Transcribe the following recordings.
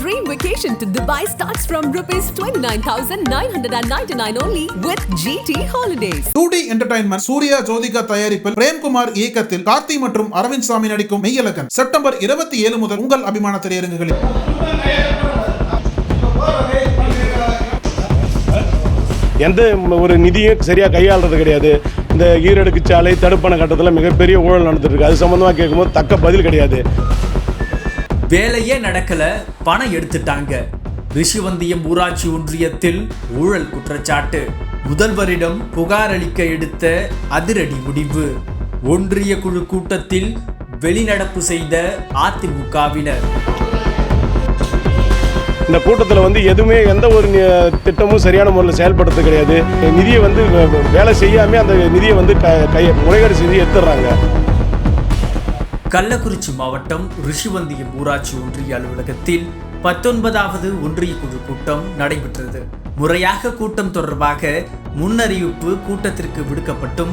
dream vacation to Dubai starts from rupees 29,999 only with GT Holidays. Two D entertainment Suriya Jyothika தயாரிப்பில் பிரேம்குமார் இயக்கத்தில் கார்த்தி மற்றும் அரவிந்த் சாமி நடிக்கும் Meiyazhagan September இருபத்தி ஏழு முதல் உங்கள் அபிமான திரையரங்குகளில் எந்த ஒரு நிதியும் சரியாக கையாளுறது கிடையாது. இந்த ஈரடுக்கு சாலை தடுப்பணை கட்டத்தில் மிகப்பெரிய ஊழல் நடந்துட்டு இருக்கு. அது சம்மந்தமாக கேட்கும்போது தக்க பதில் கிடையாது. வேலையே நடக்கல பணம் எடுத்துட்டாங்க. ரிஷிவந்தியம் ஊராட்சி ஒன்றியத்தில் ஊழல் குற்றச்சாட்டு. முதல்வரிடம் புகார் அளிக்க எடுத்த அதிரடி முடிவு. ஒன்றிய குழு கூட்டத்தில் வெளிநடப்பு செய்த அதிமுகவினர். இந்த கூட்டத்தில் வந்து எதுவுமே எந்த ஒரு திட்டமும் சரியான முறையில் செயல்படுறது கிடையாது. நிதியை வந்து வே- வேலை செய்யாமல் அந்த நிதியை வந்து க கையை முறைகேடு செஞ்சு எடுத்துடுறாங்க. கள்ளக்குறிச்சி மாவட்டம் ரிஷிவந்தியம் ஊராட்சி ஒன்றிய அலுவலகத்தில் பத்தொன்பதாவது ஒன்றிய குழு கூட்டம் நடைபெற்றது. முறையாக கூட்டம் தொடர்பாக முன்னறிவிப்பு கூட்டத்திற்கு விடுக்கப்பட்டும்.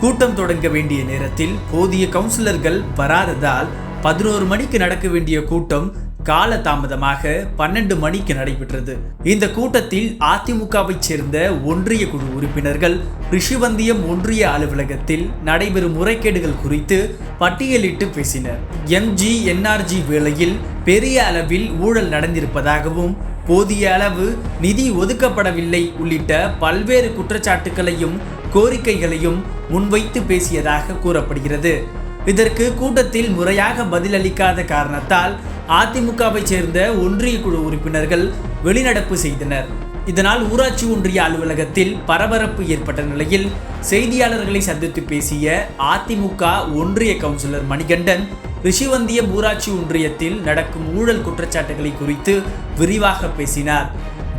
கூட்டம் தொடங்க வேண்டிய நேரத்தில் போதிய கவுன்சிலர்கள் வராததால் பதினோரு மணிக்கு நடக்க வேண்டிய கூட்டம் கால தாமதமாக பன்னெண்டு மணிக்கு நடைபெற்றது. இந்த கூட்டத்தில் அதிமுகவைச் சேர்ந்த ஒன்றிய குழு உறுப்பினர்கள் ரிஷிவந்தியம் ஒன்றிய அலுவலகத்தில் நடைபெறும் முறைகேடுகள் குறித்து பட்டியலிட்டு பேசினர். எம்ஜி என்ஆர்ஜி வேளையில் பெரிய அளவில் ஊழல் நடந்திருப்பதாகவும் போதிய அளவு நிதி ஒதுக்கப்படவில்லை உள்ளிட்ட பல்வேறு குற்றச்சாட்டுகளையும் கோரிக்கைகளையும் முன்வைத்து பேசியதாக கூறப்படுகிறது. இதற்கு கூட்டத்தில் முறையாக பதிலளிக்காத காரணத்தால் அதிமுகவை சேர்ந்த ஒன்றிய குழு உறுப்பினர்கள் வெளிநடப்பு செய்தனர். இதனால் ஊராட்சி ஒன்றிய அலுவலகத்தில் பரபரப்பு ஏற்பட்ட நிலையில் செய்தியாளர்களை சந்தித்து பேசிய அதிமுக ஒன்றிய கவுன்சிலர் மணிகண்டன் ரிஷிவந்தியம் ஊராட்சி ஒன்றியத்தில் நடக்கும் ஊழல் குற்றச்சாட்டுகளை குறித்து விரிவாக பேசினார்.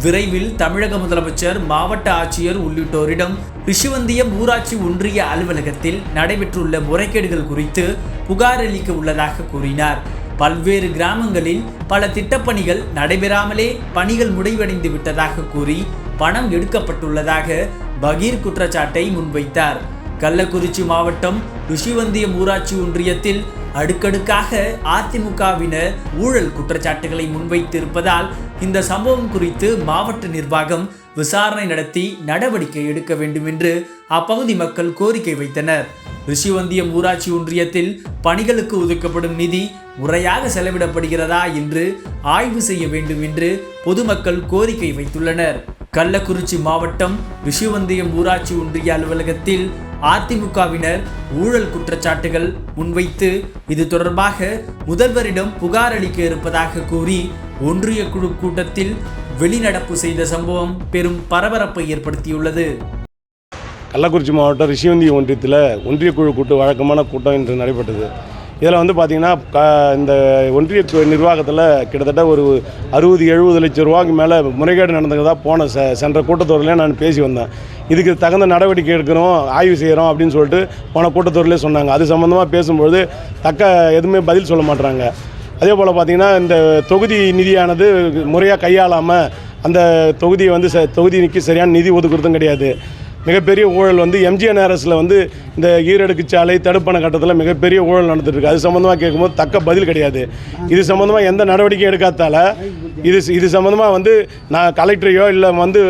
விரைவில் தமிழக முதலமைச்சர் மாவட்ட ஆட்சியர் உள்ளிட்டோரிடம் ரிஷிவந்தியம் ஊராட்சி ஒன்றிய அலுவலகத்தில் நடைபெற்றுள்ள முறைகேடுகள் குறித்து புகார் அளிக்க உள்ளதாக கூறினார். பல்வேறு கிராமங்களில் பல திட்டப்பணிகள் நடைபெறாமலே பணிகள் முடிவடைந்து விட்டதாக கூறி பணம் எடுக்கப்பட்டுள்ளதாக பகீர் குற்றச்சாட்டை முன்வைத்தார். கள்ளக்குறிச்சி மாவட்டம் ருஷிவந்தியம் ஊராட்சி ஒன்றியத்தில் அடுக்கடுக்காக அதிமுகவினர் ஊழல் குற்றச்சாட்டுகளை முன்வைத்திருப்பதால் இந்த சம்பவம் குறித்து மாவட்ட நிர்வாகம் விசாரணை நடத்தி நடவடிக்கை எடுக்க வேண்டும் என்று அப்பகுதி மக்கள் கோரிக்கை வைத்தனர். ரிஷிவந்தியம் ஊராட்சி ஒன்றியத்தில் பணிகளுக்கு ஒதுக்கப்படும் நிதி முறையாக செலவிடப்படுகிறதா என்று ஆய்வு செய்ய வேண்டும் என்று பொதுமக்கள் கோரிக்கை வைத்துள்ளனர். கள்ளக்குறிச்சி மாவட்டம் ரிஷிவந்தியம் ஊராட்சி ஒன்றிய அலுவலகத்தில் அதிமுகவினர் ஊழல் குற்றச்சாட்டுகள் முன்வைத்து இது தொடர்பாக முதல்வரிடம் புகார் அளிக்க இருப்பதாக கூறி ஒன்றிய குழு கூட்டத்தில் வெளிநடப்பு செய்த சம்பவம் பெரும் பரபரப்பை ஏற்படுத்தியுள்ளது. கள்ளக்குறிச்சி மாவட்டம் ரிஷிவந்தி ஒன்றியத்தில் ஒன்றிய குழு கூட்டு வழக்கமான கூட்டம் இன்று நடைபெற்றது. இதில் வந்து பார்த்திங்கன்னா க இந்த ஒன்றிய நிர்வாகத்தில் கிட்டத்தட்ட ஒரு அறுபது எழுபது லட்சம் ரூபாய்க்கு மேலே முறைகேடு நடந்ததா போன ச சென்ற கூட்டத்தொடரில் நான் பேசி வந்தேன். இதுக்கு தகுந்த நடவடிக்கை எடுக்கிறோம் ஆய்வு செய்கிறோம் அப்படின்னு சொல்லிட்டு போன கூட்டத்தொடரிலே சொன்னாங்க. அது சம்மந்தமாக பேசும்பொழுது தக்க எதுவுமே பதில் சொல்ல மாட்டுறாங்க அதே போல் பார்த்திங்கன்னா இந்த தொகுதி நிதியானது முறையாக கையாளாமல் அந்த தொகுதியை வந்து ச தொகுதிக்கு சரியான நிதி ஒதுக்குறதும் கிடையாது. மிகப்பெரிய ஊழல் வந்து எம்ஜிஎன்ஆர்எஸில் வந்து இந்த ஈரடுக்கு சாலை தடுப்பண கட்டத்தில் மிகப்பெரிய ஊழல் நடந்துட்டுருக்கு. அது சம்மந்தமாக கேட்கும்போது தக்க பதில் கிடையாது. இது சம்மந்தமாக எந்த நடவடிக்கையும் எடுக்காதால இது இது சம்மந்தமாக வந்து நான் கலெக்டரையோ இல்லை வந்து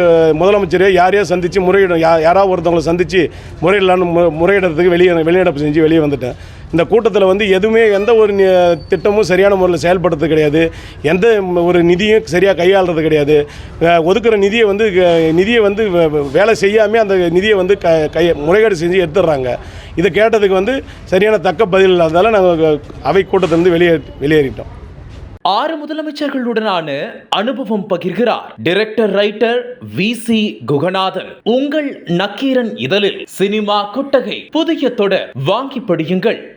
முதலமைச்சரையோ யாரையோ சந்தித்து முறையிடும் யா யாராவது ஒருத்தவங்களை சந்தித்து முறையிடலான்னு மு வெளியே வெளிநடப்பு செஞ்சு வெளியே வந்துட்டேன். இந்த கூட்டத்தில் வந்து எதுவுமே எந்த ஒரு நி- திட்டமும் சரியான முறையில் செயல்படுறது கிடையாது. எந்த ஒரு நிதியும் சரியாக கையாளுறது கிடையாது. ஒதுக்குற நிதியை வந்து நிதியை வந்து வே- வேலை செய்யாமல் அந்த நிதியை வந்து க கை முறைகேடு செஞ்சு எடுத்துடுறாங்க. இதை கேட்டதுக்கு வந்து சரியான தக்க பதில் இல்லாததால் நாங்கள் அவை கூட்டத்திலிருந்து வெளியே வெளியேறிட்டோம். ஆறு முதலமைச்சர்களுடனான அனுபவம் பகிர்கிறார் director writer V C Guhanathan. உங்கள் நக்கீரன் இதழில் சினிமா கொட்டகை புதிய தொடர் வாங்கி படியுங்கள்.